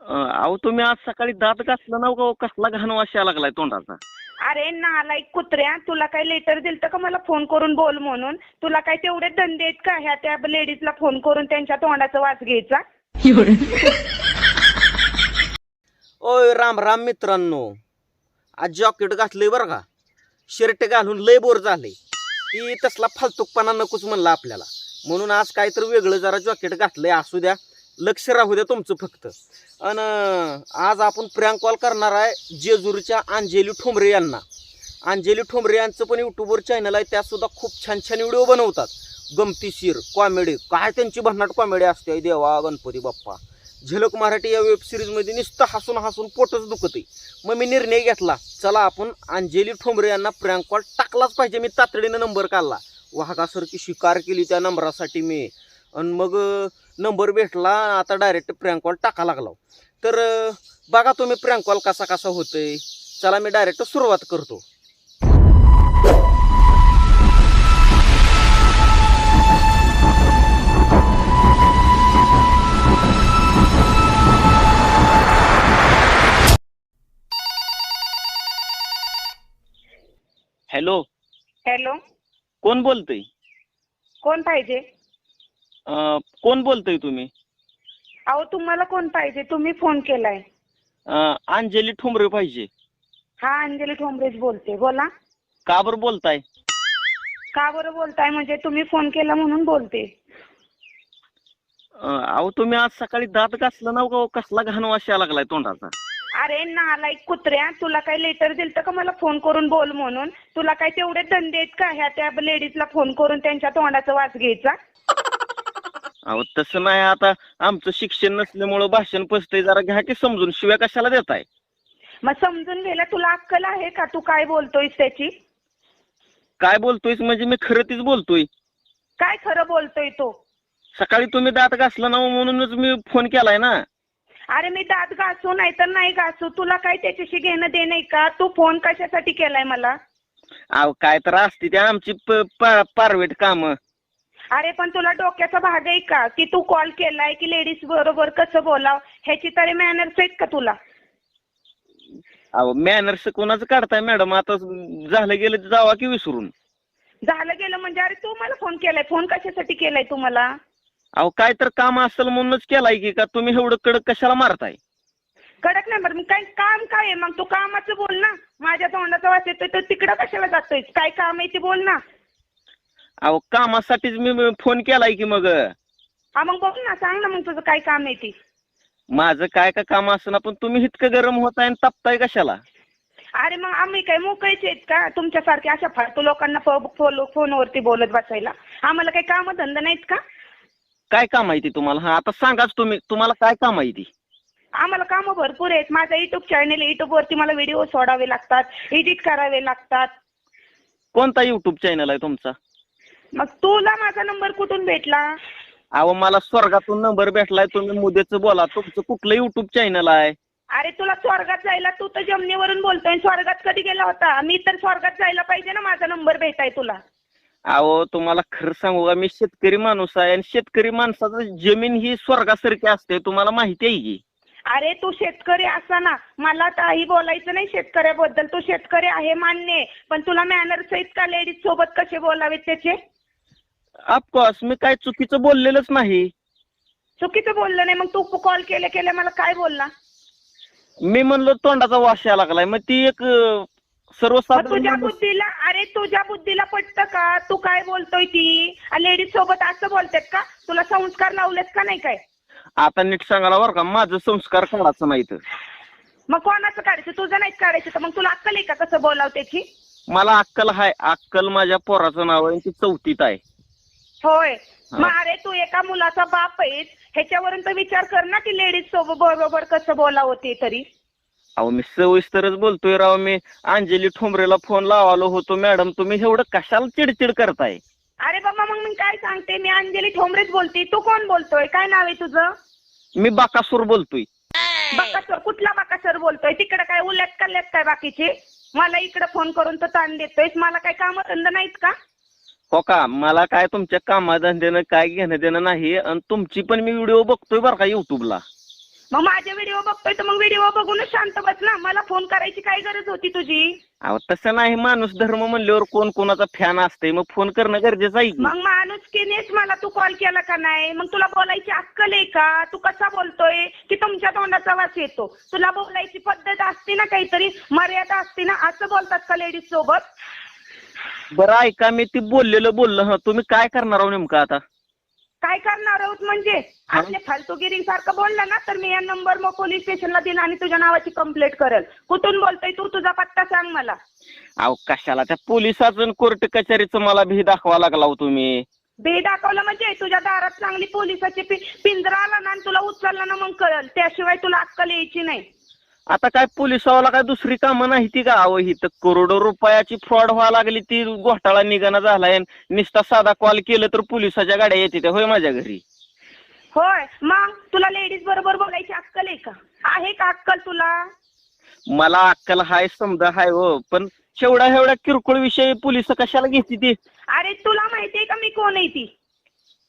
अहो तुम्ही आज सकाळी दात घासला ना का कसला घाण वास यायला लागलाय तोंडाचा? अरे नालायक कुत्र्या तुला काय लेटर दिलतं का मला फोन करून बोल म्हणून? तुला काय तेवढे धंदे आहेत का? ह्या त्या लेडीजला फोन करून त्यांच्या तोंडाचा वास घ्यायचा? ओय राम राम मित्रांनो. आज जॉकेट घातलंय बरं का? शर्ट घालून लय बोर झालंय ती तसला फालतूकपणा नकोच म्हणलं आपल्याला. म्हणून आज काहीतरी वेगळं जरा जॉकेट घातलंय असू द्या. लक्ष राहू द्या तुमचं फक्त. आणि आज आपण प्रँक कॉल करणार आहे जेजुरीच्या अंजेली ठोंबरे यांना. अंजेली ठोंबरे यांचं पण यूट्यूबवर चॅनल आहे त्यातसुद्धा खूप छान छान व्हिडिओ बनवतात. गमतीशीर कॉमेडी काय त्यांची भन्नाट कॉमेडी असते देवा गणपती बाप्पा. झलक मराठी या वेब सिरीजमध्ये नुसतं हसून हसून पोटच दुखते मग मी निर्णय घेतला चला आपण अंजली ठोंबरे यांना प्रँक कॉल टाकलाच पाहिजे मी तातडीनं नंबर काढला. वाहकासारखी शिकार केली त्या नंबरासाठी मी. आणि मग नंबर भेटला आता डायरेक्ट प्रँक कॉल टाका लागला तर बघा तुम्ही प्रँक कॉल कसा कसा होतोय. चला मी डायरेक्ट सुरुवात करतो. हॅलो. हॅलो. कोण बोलतय? कोण पाहिजे? अं, कोण बोलतय तुम्ही? अहो तुम्हाला कोण पाहिजे? तुम्ही फोन केलाय. अं, अंजली ठोंबरे पाहिजे. हा अंजली ठोंबरेच बोलते. बोला. का बरं बोलताय? का बरं बोलताय? म्हणजे तुम्ही फोन केला म्हणून बोलते. अं, अहो तुम्ही आज सकाळी दात घासला ना का कसला घाण वास यायला लागलाय तोंडाचा? अरे नालायक कुत्र्या तुला काय लेटर दिलतं का मला फोन करून बोल म्हणून? तुला काय तेवढे धंदे आहेत का? ह्या त्या लेडीजला फोन करून त्यांच्या तोंडाचा वास घ्यायचा? अहो तसं नाही आता आमचं शिक्षण नसल्यामुळं भाषण पसतंय जरा घ्या की समजून शिव्या कशाला देताय? मग समजून घ्यायला तुला अक्कल आहे का? तू काय बोलतोयस त्याची? काय बोलतोयस? म्हणजे मी खरं तीच बोलतोय. काय खरं बोलतोय तो? सकाळी तुम्ही दात घासला ना म्हणूनच मी फोन केलाय ना. अरे मी दात घासू नाही तर नाही घासू. तुला काय त्याच्याशी घेणं देणं आहे का? तू फोन कशासाठी केलाय मला? अहो काय तर असते ते आमची प- पा- पारवेट काम. अरे पण तुला डोक्याचा भाग आहे का? की तू कॉल केलाय की लेडीज बरोबर कसं बोलाव? ह्याची तरी मॅनर्स आहेत का तुला? अहो मॅनर्स कोणाचं काढताय मॅडम आता झालं गेलं जावा की विसरून. झालं गेलं म्हणजे अरे तू मला फोन केलाय. फोन कशासाठी केलाय तू मला अहो काय तर काम असेल म्हणूनच केलाय की का? तुम्ही एवढं कडक कशाला मारताय? कडक नाही बरं मग काय काम काय आहे? मग तू कामाचं बोल ना. माझ्या तोंडाचा वास येतोय तर तिकडं कशाला जातोय काय काम आहे ते बोल ना. अहो कामासाठीच मी फोन केलाय की मग. हा मग बोल ना सांग ना मग तुझं काय काम आहे ते. माझं काय का काम असं पण तुम्ही इतकं गरम होताय आणि तापताय कशाला? अरे मग आम्ही काय मोकळेच आहेत का? तुमच्यासारखे अशा फालतू लोकांना फो- फो- फोनवरती बोलत बसायला. आम्हाला काही काम धंदा नाहीत का? काय काम आहे ती तुम्हाला? हा आता सांगाच तुम्ही तुम्हाला काय काम आहे ती? आम्हाला कामं भरपूर आहेत. माझा युट्यूब चॅनल युट्यूब वरती मला व्हिडिओ सोडावे लागतात एडिट करावे लागतात. कोणता युट्यूब चॅनल आहे तुमचा? मग तुला माझा नंबर कुठून भेटला? अहो मला स्वर्गातून नंबर भेटलाय. तुम्ही मुदेचं बोला. तुमचं कुठलं युट्यूब चॅनल आहे? अरे तुला स्वर्गात जायला तू तर जमिनीवरून बोलतोय. स्वर्गात कधी गेला होता? मी तर स्वर्गात जायला पाहिजे ना. माझा नंबर भेटाय तुला. अहो तुम्हाला खरं सांगू का? मी शेतकरी माणूस आहे आणि शेतकरी माणसाचं जमीन ही स्वर्गासारखी असते. तुम्हाला माहिती आहे की? अरे तू शेतकरी असा ना. मला काही बोलायचं नाही शेतकऱ्याबद्दल. तू शेतकरी आहे मान्य आहे. पण तुला मॅनर्स आहेत का लेडीज सोबत कसे बोलावेत त्याचे? ऑफकोर्स मी काय चुकीचं बोललेलंच नाही. चुकीचं बोललं नाही मग तू कॉल केले केले मला काय बोलला? मी म्हणलो तोंडाचा वास यायला लागलाय मग ती एक अं, मग सर्वसाधारण तुझ्या माणूस- बुद्धीला अरे तुझ्या बुद्धीला पटतं का? तू काय बोलतोय ती? लेडीज सोबत असं बोलतेत का? तुला संस्कार लावलेत का नाही काय? आता नीट सांगायला बरं का माझं संस्कार काढायचं नाही तर मग कोणाचं काढायचं? तुझं नाहीच काढायचं तर मग तुला अक्कल आहे का कसं बोलाव त्याची मला अक्कल आहे अक्कल माझ्या पोराचं नाव आहे आणि ती चौथीत आहे. होय. मग अरे तू एका मुलाचा बाप आहेस ह्याच्यावरून तर विचार कर ना की लेडीज सोबत बरोबर कसं बोलावं ते तरी. अहो मी सविस्तरच बोलतोय राव मी अंजली ठोंबरेला फोन लावालो होतो मॅडम तुम्ही एवढं कशाला चिडचिड करताय? अरे बाबा मग मी काय सांगते? मी अंजली ठोंबरेच बोलते. तू कोण बोलतोय? काय नाव आहे तुझं? मी बाकासूर बोलतोय. बकासर? कुठला बकासर बोलतोय? तिकडे काय उलट काढल्यात काय बाकीचे? मला इकडे फोन करून तर ताण देतोयस. मला काय काम धंदा नाहीत का? हो का? मला काय तुमच्या कामाधंद्यानं काय घेणं देणं नाही आणि तुमची पण मी व्हिडिओ बघतोय बरं का युट्यूबला मग माझे व्हिडिओ बघतोय तर मग व्हिडिओ बघूनच शांत बस ना. मला फोन करायची काय गरज होती तुझी? अहो तसं नाही. माणूस धर्म म्हणल्यावर कोण कोणाचा फॅन असते मग फोन करणं गरजेचं आहे की? मग माणुसकीनेच मला तू कॉल केला का नाही? मग तुला बोलायची अक्कल आहे का? तू कसा बोलतोय की तुमच्या तोंडाचा वास येतो? तुला बोलायची पद्धत असते ना काहीतरी? मर्यादा असते ना? असं बोलतात का लेडीज सोबत? बरं ऐका मी ती बोललेलं बोललं. हं तुम्ही काय करणार आहो नेमकं आता? काय करणार आहोत म्हणजे? आपल्या फालतूगिरी सारखं बोलला ना तर मी या नंबर मग पोलीस स्टेशनला दिला आणि तुझ्या नावाची कंप्लेंट करेल. कुठून बोलतोय तू तुझा पत्ता सांग मला. अहो कशाला? त्या पोलिसाचं कोर्ट कचेरीचं मला भी दाखवा लागला हो तुम्ही. बे दाखवलं म्हणजे? तुझ्या दारात चांगली पोलिसाची पि- पिंजरा आला ना आणि तुला उचलला ना मग कळल. त्याशिवाय तुला अक्कल यायची नाही. आता काय पोलिसावाला काय दुसरी कामं नाही ती का? अहो ही तर करोडो रुपयाची फ्रॉड व्हायला लागली ती घोटाळा निघाना झालाय नुसता साधा कॉल केलं तर पोलिसाच्या गाड्या येते त्या होय माझ्या घरी? होय. मग तुला लेडीज बरोबर बोलायची अक्कल आहे का? आहे का अक्कल तुला? मला अक्कल हाय समजा हाय हो पण शेवढा एवढा किरकोळ विषय पोलीस कशाला घेते ती? अरे तुला माहितीये का मी कोण आहे ती?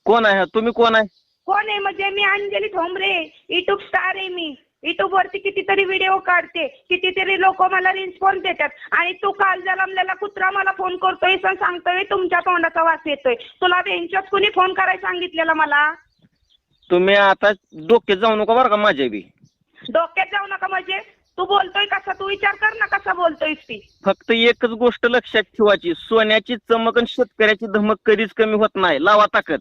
कोण आहे? तुम्ही कोण आहे? कोण आहे? म्हणजे मी अंजली ठोंबरे युट्यूब स्टार आहे मी. युट्यूब वरती कितीतरी व्हिडिओ काढते कितीतरी लोक मला रिस्पॉन्स देतात. आणि तू काल जलमलेला कुत्रा मला फोन करतोय सांगतोय तुमच्या तोंडाचा वास येतोय. तुला बेंचच कुणी फोन करायला सांगितलेला मला? तुम्ही आता डोक्यात जाऊ नका बरं का माझ्या बी. डोक्यात जाऊ नका म्हणजे? तू बोलतोय कसा? तू विचार कर ना कसा बोलतोयस ती. फक्त एकच गोष्ट लक्षात ठेवायची सोन्याची चमक आणि शेतकऱ्याची धमक कधीच कमी होत नाही. लावा ताकद.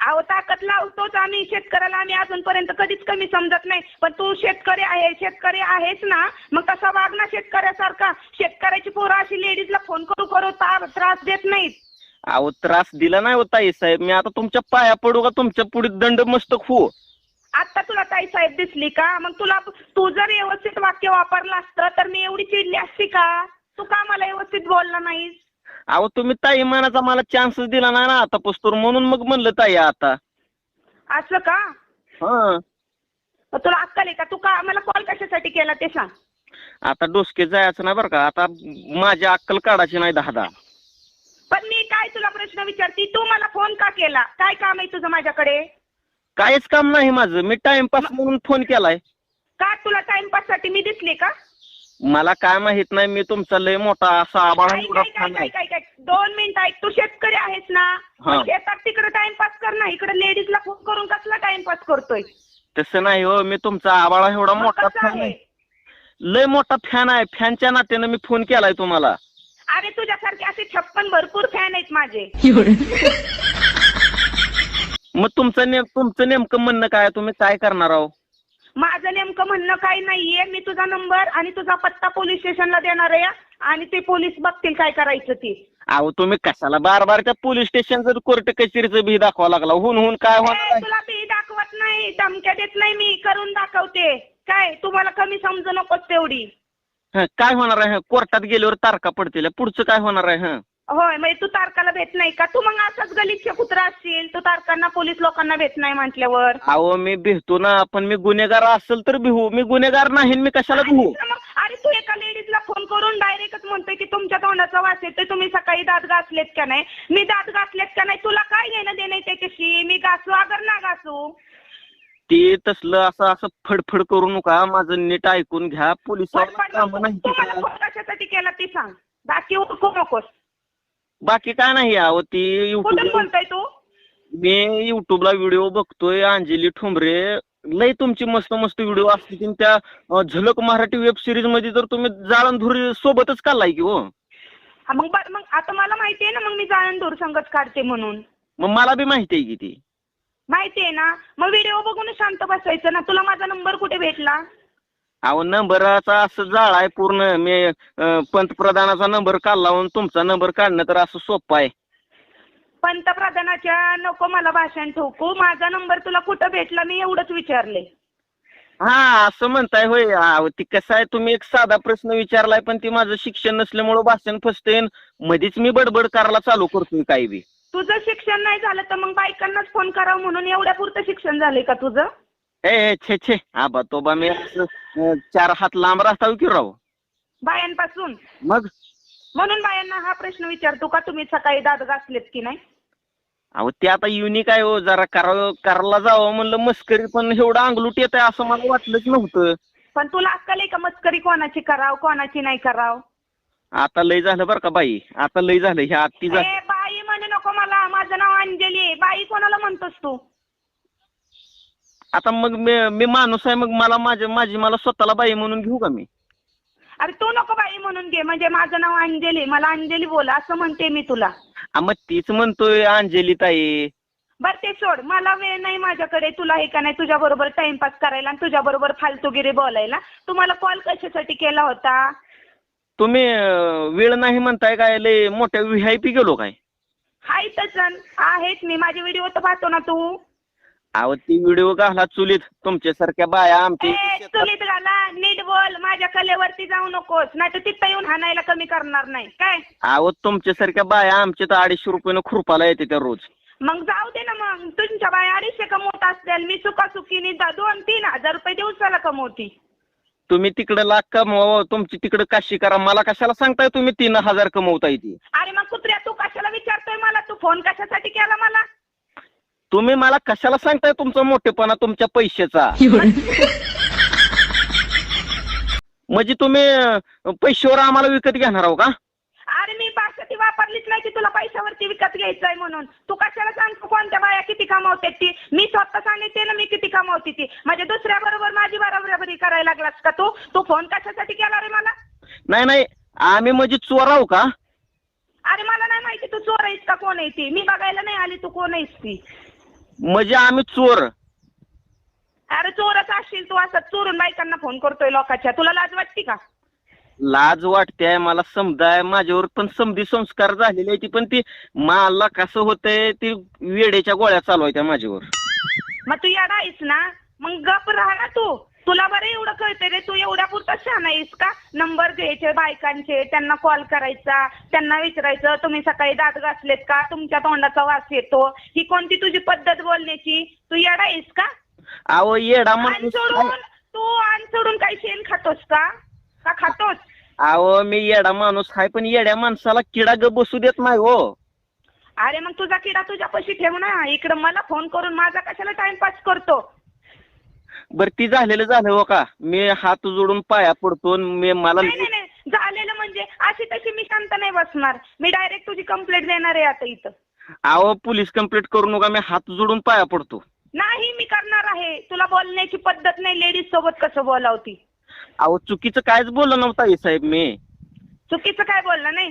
अहो ताकद लावतोच आम्ही शेतकऱ्याला. आम्ही अजूनपर्यंत कधीच कमी समजत नाही. पण तू शेतकरी आहे शेतकरी आहेस ना मग कसा वाग ना शेतकऱ्यासारखा. शेतकऱ्याची पोरं अशी लेडीजला फोन करू करू त्रास देत नाहीत. अहो त्रास दिला नाही हो ताई साहेब. मी आता तुमच्या पाया पडू का? तुमच्यापुढे दंड मस्तक हो. आता तुला ताई साहेब दिसली का? मग तुला तू जर व्यवस्थित वाक्य वापरलं असतं तर मी एवढी चिडली असती का? तू का मला व्यवस्थित बोलला नाहीस? अहो तुम्ही ताई मानाचा मला चान्सच दिला नाही ना आता पुस्तूर म्हणून मग म्हणलं ताई आता. असं का? हा. मग तुला अक्कल आहे का? तू का मला कॉल कशासाठी केला ते सांग. आता डोसके जायचं नाही बरं का आता माझी अक्कल काढायची नाही दहा दहा पण मी काय तुला प्रश्न विचारते? तू मला फोन का केला? काय काम आहे तुझं माझ्याकडे? काहीच काम नाही माझं मी टाइमपास म्हणून फोन केलाय. का तुला टाइमपाससाठी मी दिसली का? मला काय माहीत नाही मी तुमचा लय मोठा असा आबाळा ऐक. दोन मिनिट ऐक तू शेतकरी आहेस ना? हा. मग शेतात तिकडे टाइमपास कर ना इकडे लेडीजला फोन करून कसला टाइमपास करतोय? तसं नाही हो मी तुमचा आबाळा एवढा मग मोठा कसं फॅन आहे? आहे? लय मोठा फॅन आहे. फॅनच्या नात्यानं मी फोन केलाय तुम्हाला. अरे तुझ्यासारखे असे छप्पन भरपूर फॅन आहेत माझे. मग तुमचं नेम तुमचं नेमकं म्हणणं काय? तुम्ही काय करणार आहो? माझं नेमकं म्हणणं काही नाहीये. मी तुझा नंबर आणि तुझा पत्ता पोलीस स्टेशनला देणार आहे आणि ते पोलीस बघतील काय करायचं ते. अहो तुम्ही कशाला बार बार त्या पोलीस स्टेशन जर कोर्ट कचेरीचं बी दाखवा लागला? हुन हुन काय होणार ए, आहे? तुला बी दाखवत नाही? धमक्या देत नाही मी. करून दाखवते. काय? तुम्हाला कमी समजू नकोस तेवढी. हं, काय होणार आहे? कोर्टात गेल्यावर तारखा पडतील. पुढचं काय होणार आहे? हं? होय म्हणजे तू तारकाला भेट नाही का? तू मग असाच गलिच्छ कुत्रा असशील. तू तारकांना पोलीस लोकांना भेट नाही म्हटल्यावर. अहो मी भेटतो ना पण मी गुन्हेगार असेल तर भिहू मी गुन्हेगार नाही मी कशाला भिहू मग अरे तू एका लेडीजला फोन करून डायरेक्टच म्हणतोय की तुमच्या तोंडाचा वास येतोय तुम्ही सकाळी दात घासलेत का नाही? मी दात घासलेत का नाही? तुला काय घेणं देणं आहे त्याच्याशी? मी घासू अगर ना घासू. ते तसलं असं असं फडफड करू नका. माझं नीट ऐकून घ्या. कामं नाही तू मला. फोन कशासाठी केला ते सांग? बाकी उठू नकोस. बाकी काय नाही अहो ती कुठून युट्यूब बोलतोय तू? मी युट्यूबला व्हिडिओ बघतोय अंजली ठोंबरे लय तुमची मस्त मस्त व्हिडिओ असतील त्या अं, झलक मराठी वेब सिरीजमध्ये तर तुम्ही जाळणधुरी सोबतच काढलाय की हो. हा, मग मग आता मला माहिती आहे ना मग मी दूर संगत काढते म्हणून. मग मला बी माहिती आहे की ती. माहिती आहे ना? मग व्हिडिओ बघून शांत बसायचं ना? तुला माझा नंबर कुठे भेटला? अहो नंबराचा असं जाळ आहे पूर्ण. मी अं, पंतप्रधानाचा नंबर काढला म्हणून तुमचा नंबर काढणं तर असं सोपं आहे. पंतप्रधानाच्या नको मला भाषण ठोकू. माझा नंबर तुला कुठं भेटला मी एवढंच विचारले. हा असं म्हणताय होय. अहो, ती कसं आहे तुम्ही एक साधा प्रश्न विचारलाय पण ती माझं शिक्षण नसल्यामुळं भाषण फसते मध्येच मी बडबड करायला चालू करतोय काही बी. तुझं शिक्षण नाही झालं तर मग बायकांनाच फोन करावं म्हणून एवढ्या पुरतं शिक्षण झालंय का तुझं? ए छे छे. आबा तो बा मी असं अं, चार हात लांब राहता की राव अहो ते आता युनिक आहे हो. जरा करावं करायला जावं म्हणलं मस्करी पण एवढं अंगलूट येत आहे असं मला वाटलंच नव्हतं. पण तुला अक्कल आहे का मस्करी कोणाची कराव कोणाची नाही कराव? आता लय झालं बरं का बाई. आता लय झालं. ह्या आत्ती झालं. ए बाई म्हणे नको मला. माझं नाव अंजली आहे. बाई कोणाला म्हणतोस तू? आता मग मी मी माणूस आहे मग मला माझ्या माझी मला स्वतःला बाई म्हणून घेऊ का मी? अरे तू नको बाई म्हणून घे म्हणजे माझं नाव अंजली मला अंजली बोला असं म्हणते मी तुला. आ, मग तीच म्हणतोय अंजली ताई. बर ते सोड मला वेळ नाही माझ्याकडे तुला हे का नाही तुझ्या बरोबर टाइमपास करायला आणि तुझ्या बरोबर फालतूगिरी बोलायला. तुम्हाला कॉल कशासाठी केला होता? तुम्ही अं, वेळ नाही म्हणताय काय लय मोठ्या व्ही आय पी गेलो काय? हाय तसं आहेत मी माझे व्हिडिओ तर पाहतो ना तू. अहो ती व्हिडिओ घाला चुलीत. तुमच्यासारख्या बाया आमच्या इथे ए शेतात- चुलीत घाला. नीट बोल. माझ्या कलेवरती जाऊ नकोस. नाही तर तिथं येऊन हाणायला कमी करणार नाही. काय? अहो तुमच्यासारख्या बाया आमच्या तर अडीचशे रुपयानं खुरपाला येते त्या रोज. मग जाऊ दे ना मग. तुमच्या बाय अडीचशे कमवत असतील. मी सुखासुखीने द- दोन तीन हजार रुपये दिवसाला कमवती. तुम्ही तिकडे लाख कमवा तुमची तिकडे काशी करा. मला कशाला सांगताय तुम्ही तीन हजार कमवताय ती? अरे मग कुत्र्या तू कशाला विचारतोय मला? तू फोन कशासाठी केला मला? तुम्ही मला कशाला सांगताय तुमचा मोठेपणा तुमच्या पैशाचा? म्हणजे तुम्ही पैशावर आम्हाला विकत घेणार आहो का? अरे मी भाषा ती वापरलीच नाही की तुला पैशावरती विकत घ्यायचंय म्हणून. तू कशाला सांगतो कोणत्या बाया किती कमावते ती? मी स्वतः सांगितते ना मी किती कमावते ती. म्हणजे दुसऱ्या बरोबर माझी बरोबरी करायला लागलास का तू? तू फोन कशासाठी केला रे मला? नाही नाही आम्ही म्हणजे चोर आहो का? अरे मला नाही माहिती तू चोर आहेस का कोण आहे ती? मी बघायला नाही आली तू कोण आहेस ती? म्हणजे आम्ही चोर. अरे चोरच असशील तू असं चोरून बायकांना फोन करतोय लोकांच्या. तुला लाज वाटते का? लाज वाटते मला समजाय माझ्यावर पण समधी संस्कार झालेले ती पण ती मला कसं होतंय ती वेडेच्या गोळ्या चालू आहे त्या माझ्यावर. मग तू येडा आहेस ना? मग गप राहा ना तू. तुला बरं एवढं कळतंय रे तू एवढ्या पुरता छान आहेस का? नंबर घ्यायचे बायकांचे त्यांना कॉल करायचा त्यांना विचारायचं तुम्ही सकाळी दात घासलेत का? तुमच्या तोंडाचा वास येतो. ही कोणती तुझी पद्धत बोलण्याची? तू येडा आहेस का? अहो येडा आण माणूस सोडून तू आण सोडून काही शेण खातोस का? का खातोस? अहो मी येडा माणूस आहे पण येड्या माणसाला किडा ग बसू देत नाही हो. अरे मग तुझा किडा तुझ्यापाशी ठेव ना. इकडं मला फोन करून माझा कशाला टाइमपास करतो? बरं ती झालेलं झालं हो का? मी हात जोडून पाया पडतो आणि मी मला नाही नाही नाही. झालेलं म्हणजे अशी तशी मी शांत नाही बसणार. मी डायरेक्ट तुझी कंप्लेंट देणार आहे आता इथं. अहो पोलीस कंप्लेंट करू नका. मी हात जोडून पाया पडतो. नाही मी करणार आहे. तुला बोलण्याची पद्धत नाही. लेडीज सोबत कसं बोलावती? अहो चुकीचं कायच बोललं नव्हता हे साहेब मी. चुकीचं काय बोलला नाही?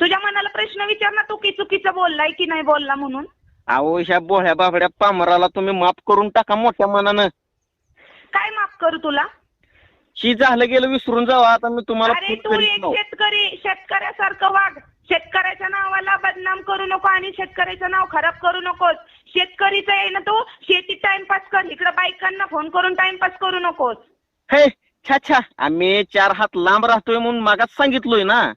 तुझ्या मनाला प्रश्न विचार ना तू की चुकीचं बोललाय की नाही बोलला म्हणून. अहो ह्या बोळ्या बाबड्या पामराला तुम्ही माफ करून टाका मोठ्या मनानं. काय माफ करू तुला? शी झालं गेलं विसरून जावा आता मी तुम्हाला अरे फोन तू एक. शेतकरी शेतकऱ्यासारखं वाग. शेतकऱ्याच्या नावाला बदनाम करू नको आणि शेतकऱ्याचं नाव खराब करू नकोस. शेतकरीचं आहे ना तू? शेती टाइमपास कर. इकडं बायकांना फोन करून टाइमपास करू नकोस. हे छा छा. आम्ही चार हात लांब राहतोय म्हणून मागाच सांगितलोय ना.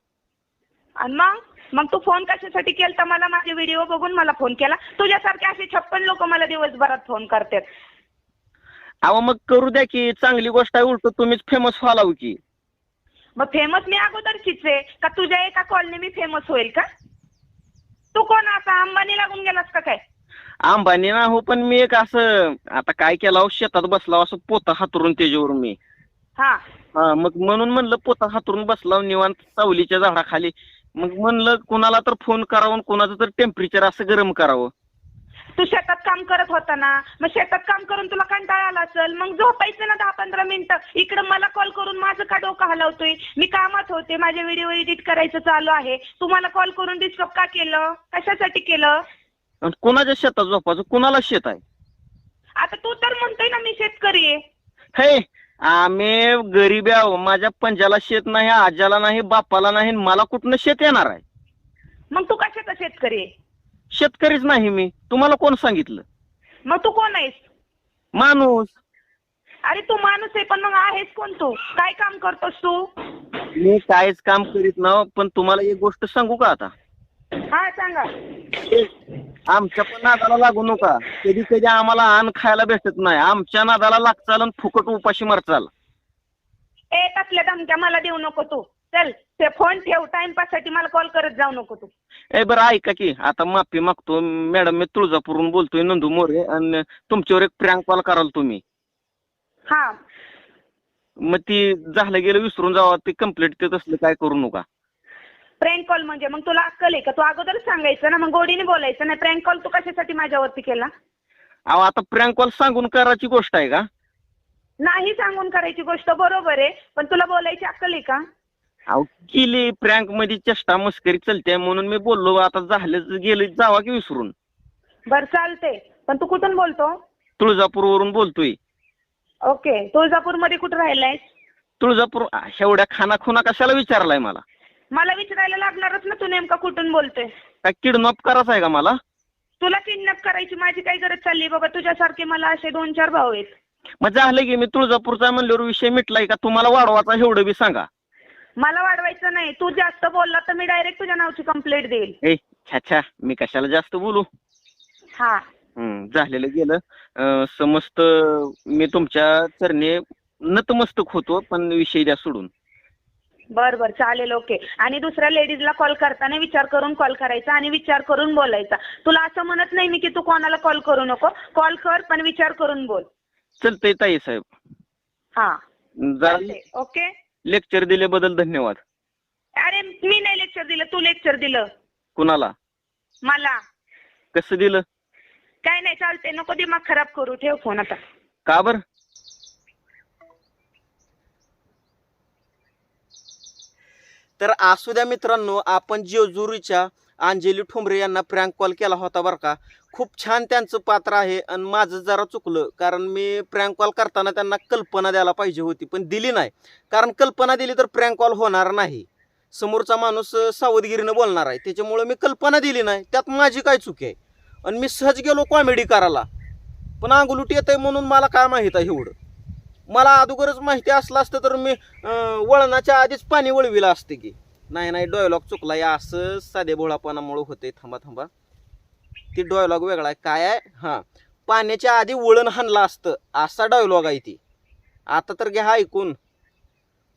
आणि मग? मग तू फोन कशासाठी केलता? मला माझे व्हिडिओ बघून मला फोन केला. तुझ्यासारखे असे छप्पन लोक मला दिवसभरात फोन करतात. अहो मग करू द्या की चांगली गोष्ट आहे उलट तुम्हीच फेमस व्हालाव की. मग फेमस मी अगोदरचीच आहे. का तुझ्या एका कॉलने मी फेमस होईल का? तू कोण आता अंबानी लागून गेलास का काय? अंबानी ना हो पण मी एक असं आता काय केलं शेतात बसलाव असं पोता हातरून त्याच्यावर मी. हा. हा मग म्हणून म्हणलं पोता हातरून बसलाव निवांत सावलीच्या झाडाखाली. मग म्हणलं कुणाला तर फोन करावं कुणाचं तर टेम्परेचर असं गरम करावं. तू शेतात काम करत होता ना मग शेतात काम करून तुला कंटाळा आला असेल मग झोपायचं ना दहा पंधरा मिनिटं. इकडं मला कॉल करून माझं का डोकं हलवतोय? मी कामात होते माझे व्हिडिओ एडिट करायचं चालू आहे. तुम्हाला कॉल करून डिस्टर्ब का केलं? कशासाठी केलं? आणि कुणाच्या शेतात झोपायचं? कुणाला शेत आहे? आता तू तर म्हणतोय ना मी शेतकरी आहे. हे आम्ही गरीब आहो माझ्या पंजाला शेत नाही आज्याला नाही बापाला नाही आणि मला कुठनं शेत येणार आहे? मग तू कशाचा शेतकरी आहे? शेतकरीच नाही मी. तुम्हाला कोण सांगितलं? मग तू कोण आहेस? माणूस. अरे तू माणूस आहे पण मग आहेस कोण तू? काय काम करतोस तू? मी काहीच काम करीत ना पण तुम्हाला एक गोष्ट सांगू का आता? हा सांगा. आमच्या पण नादाला लागू नका. कधी कधी आम्हाला अन्न खायला भेटत नाही. आमच्या नादाला लागचाल आणि फुकट उपाशी मरचाल ए तसल्या धमक्या मला देऊ नको तू. चल ते फोन ठेव टाइमपाससाठी मला कॉल करत जाऊ नको तू. ए बरं ऐका की आता माफी मागतो. मॅडम मी तुळजापूरहून बोलतोय नंदू मोरे आणि तुमच्यावर एक प्रँक कॉल कराल तुम्ही. हा. मग ती झालं गेलं विसरून जावा ते कंप्लीट ते तसलं काय करू नका. प्रँक कॉल म्हणजे मग तुला अक्कल आहे का? तू अगोदरच सांगायचं ना मग गोडीने बोलायचं नाही. प्रँक कॉल तू कशासाठी माझ्यावरती केला? अहो आता प्रँक कॉल सांगून करायची गोष्ट आहे का? नाही सांगून करायची गोष्ट बरोबर आहे पण तुला बोलायची अक्कल आहे का? अहो केली प्रँकमध्ये चेष्टा मस्करी चलते म्हणून मी बोललो आता झालं गेलं जावा की विसरून. बरं चालते पण तू कुठून बोलतो? तुळजापूरवरून बोलतोय. ओके. तुळजापूरमध्ये कुठं राहिलायस तुळजापूर एवढ्या खाना खुना कशाला विचारलाय मला? मला विचारायला लागणारच ना तू नेमका कुठून बोलतोय. काय किडनॅप करायचं आहे का मला? तुला किडनॅप करायची माझी काही गरज चालली बाबा. तुझ्यासारखे मला असे दोन चार भाऊ आहेत. मग झालं की मी तुळजापूरचा म्हणल्यावर विषय मिटलाय का? तुम्हाला वाढवाचा एवढं बी सांगा. मला वाढवायचं नाही. तू जास्त बोलला तर मी डायरेक्ट तुझ्या नावची कंप्लेंट देईल. ए मी कशाला जास्त बोलू? हा. हम्म, झालेलं गेलं. अं, समस्त मी तुमच्या चरणी नतमस्तक होतो पण विषय द्या सोडून. बर बर. चालेल ओके. आणि दुसऱ्या लेडीजला कॉल करताना विचार करून कॉल करायचा आणि विचार करून बोलायचा. तुला असं म्हणत नाही मी की तू कोणाला कॉल करू नको. कॉल कर पण विचार करून बोल. चलतंय ताई साहेब. हा. जरा चालतंय. ओके? लेक्चर दिल्याबद्दल धन्यवाद. अरे मी नाही लेक्चर दिलं तू लेक्चर दिलं. कुणाला? मला. कसं दिलं? काय नाही चालतंय. नको दिमाग खराब करू ठेव फोन आता. का बरं? तर असू द्या मित्रांनो आपण जेजुरीच्या अंजली ठोंबरे यांना प्रँक कॉल केला होता बरं का. खूप छान त्यांचं पात्र आहे आणि माझं जरा चुकलं कारण मी प्रँक कॉल करताना त्यांना कल्पना द्यायला पाहिजे होती पण दिली नाही. कारण कल्पना दिली तर प्रँक कॉल होणार नाही. समोरचा माणूस सावधगिरीनं बोलणार आहे. त्याच्यामुळं मी कल्पना दिली नाही. त्यात माझी काय चूक आहे? आणि मी सहज गेलो कॉमेडी करायला. पण अंगुलुटी येत आहे म्हणून मला काय माहीत आहे एवढं. मला अगोदरच माहिती असलं असतं तर मी वळणाच्या आधीच पाणी वळविलं असते की. नाही नाही डॉयलॉग चुकला. या असं साधे भोळापणामुळे होते थांबा थांबा. ती डॉयलॉग वेगळा आहे. काय आहे? हां. पाण्याच्या आधी वळण हाणलं असतं. असा डायलॉग आहे ती. आता तर घ्या ऐकून.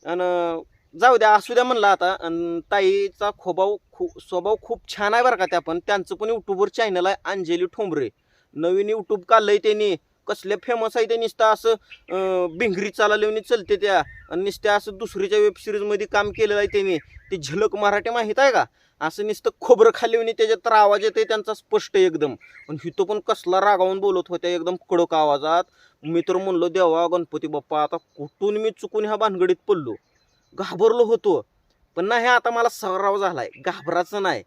आणि जाऊ द्या असू द्या म्हणलं आता. आणि ताईचा खोबाव खू स्वभाव खूप छान आहे बरं का त्या पण. त्यांचं पण यूट्यूबवर चॅनल आहे. अंजली ठोंबरे. नवीन युट्यूब काढलंय त्यांनी. कसले फेमस आहे ते नुसतं असं भिंगरी चालवणी चलते त्या. आणि नुसत्या असं दुसरीच्या वेबसिरीजमध्ये काम केलेलं आहे त्यांनी. ते झलक मराठी माहीत आहे का? असं नुसतं खोबरं खाल्ली त्याच्यात तर आवाज येते त्यांचा स्पष्ट एकदम. पण हिथं पण कसला रागावून बोलत होत्या एकदम कडक आवाजात. मी तर म्हणलो देवा गणपती बाप्पा आता कुठून मी चुकून ह्या भानगडीत पडलो? घाबरलो होतो. पण नाही आता मला सराव झालाय. घाबराचं नाही.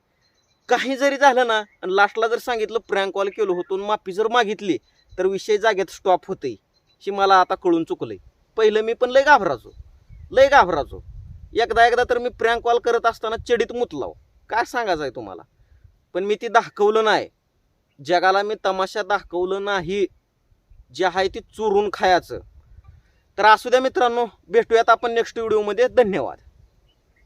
काही जरी झालं ना आणि लास्टला जर सांगितलं प्रँक कॉल केलो होतो आणि माफी जर मागितली तर विषय जागेत स्टॉप होते ही मला आता कळून चुकलंय. पहिलं मी पण लय घाबराचो लय घाबराचो एकदा एकदा तर मी प्रँक कॉल करत असताना चडीत मुतलाव काय सांगायचं आहे तुम्हाला? पण मी ती दाखवलं नाही. जगाला मी तमाशा दाखवलं नाही. जे आहे ती चोरून खायचं. तर असू द्या मित्रांनो भेटूयात आपण नेक्स्ट व्हिडिओमध्ये धन्यवाद.